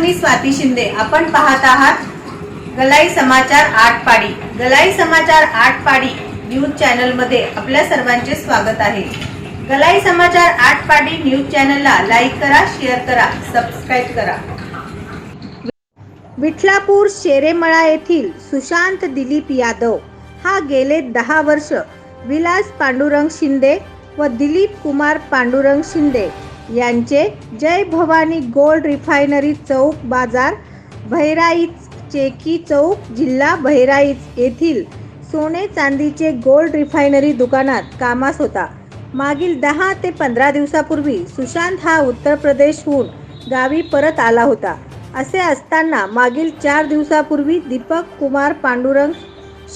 मी स्वाती शिंदे. आपण पाहत आहात गलाई समाचार आठ पाडी गलाई समाचार आठ पाडी न्यूज चॅनलमध्ये आपल्या सर्वांचे स्वागत आहे. गलाई समाचार आठ पाडी न्यूज चॅनलला लाईक करा शेअर करा सबस्क्राईब करा. विठलापूर शेरेमळा येथील सुशांत दिलीप यादव हा गेले दहा वर्ष विलास पांडुरंग शिंदे व दिलीप कुमार पांडुरंग शिंदे यांचे जय भवानी गोल्ड रिफायनरी चौक बाजार भैराईच चेकी चौक जिल्हा भैराईच येथील सोने चांदीचे गोल्ड रिफायनरी दुकानात कामास होता. मागील दहा ते पंधरा दिवसापूर्वी सुशांत हा उत्तर प्रदेशहून गावी परत आला होता. असे असताना मागील चार दिवसापूर्वी दीपक कुमार पांडुरंग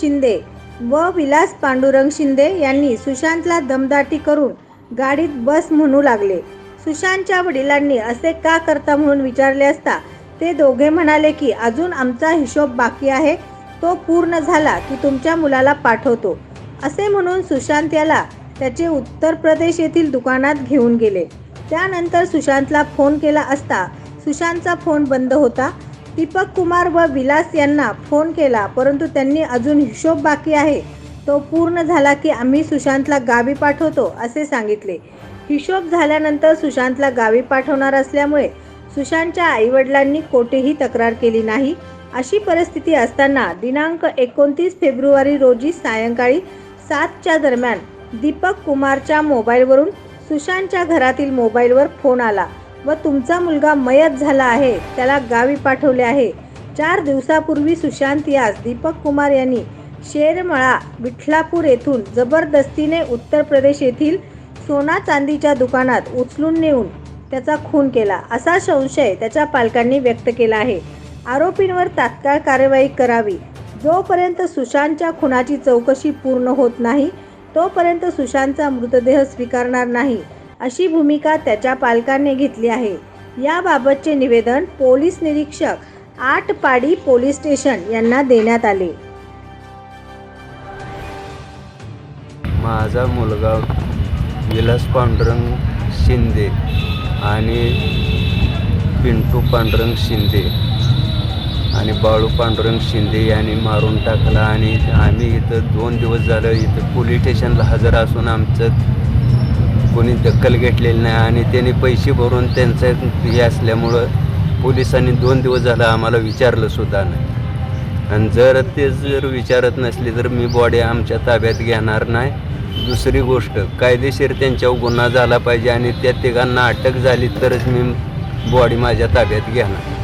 शिंदे व विलास पांडुरंग शिंदे यांनी सुशांतला दमदाटी करून गाडीत बस म्हणू लागले. सुशांतच्या वडिलांनी असे का करता म्हणून विचारले असता ते दोघे म्हणाले की अजून आमचा हिशोब बाकी आहे. तो पूर्ण झाला की तुमच्या मुलाला पाठवतो. असे म्हणून सुशांत याला त्याचे उत्तर प्रदेश येथील दुकानात घेऊन गेले. त्यानंतर सुशांतला फोन केला असता सुशांतचा फोन बंद होता. दीपक कुमार व विलास यांना फोन केला परंतु त्यांनी अजून हिशोब बाकी आहे. तो पूर्ण झाला की आम्ही सुशांतला गावी पाठवतो असे सांगितले. हिशोब झाल्यानंतर सुशांतला गावी पाठवणार असल्यामुळे सुशांतच्या आईवडिलांनी कोठेही तक्रार केली नाही. अशी परिस्थिती असताना दिनांक एकोणतीस फेब्रुवारी रोजी सायंकाळी सातच्या दरम्यान दीपक कुमारच्या मोबाईलवरून सुशांतच्या घरातील मोबाईलवर फोन आला. व तुमचा मुलगा मयत झाला आहे त्याला गावी पाठवले आहे. चार दिवसापूर्वी सुशांत यास दीपक कुमार यांनी शेरमळा विठ्ठलापूर येथून जबरदस्तीने उत्तर प्रदेश येथील सोना चांदीच्या दुकानात उचलून नेऊन त्याचा खून केला. असा संशय त्याच्या पालकांनी व्यक्त केला आहे. आरोपींवर तात्काळ कार्यवाही करावी. जोपर्यंत सुशांतच्या खुनाची चौकशी पूर्ण होत नाही तोपर्यंत सुशांतचा मृतदेह स्वीकारणार नाही अशी भूमिका त्याच्या पालकांनी घेतली आहे. याबाबतचे निवेदन पोलीस निरीक्षक आठपाडी पोलीस स्टेशन यांना देण्यात आले. माझा मुलगा विलास पांडुरंग शिंदे आणि पिंटू पांडुरंग शिंदे आणि बाळू पांडुरंग शिंदे यांनी मारून टाकला. आणि आम्ही इथं दोन दिवस झालं इथं पोलीस स्टेशनला हजर असून आमचं कोणी दखल घेतलेली नाही. आणि त्यांनी पैसे भरून त्यांचं हे असल्यामुळं पोलिसांनी दोन दिवस झालं आम्हाला विचारलंसुद्धा नाही. आणि जर ते जर विचारत नसले तर मी बॉडी आमच्या ताब्यात घेणार नाही. दुसरी गोष्ट कायदेशीर त्यांच्यावर गुन्हा झाला पाहिजे आणि त्या तिघांना अटक झाली तरच मी बॉडी माझ्या ताब्यात घेणार.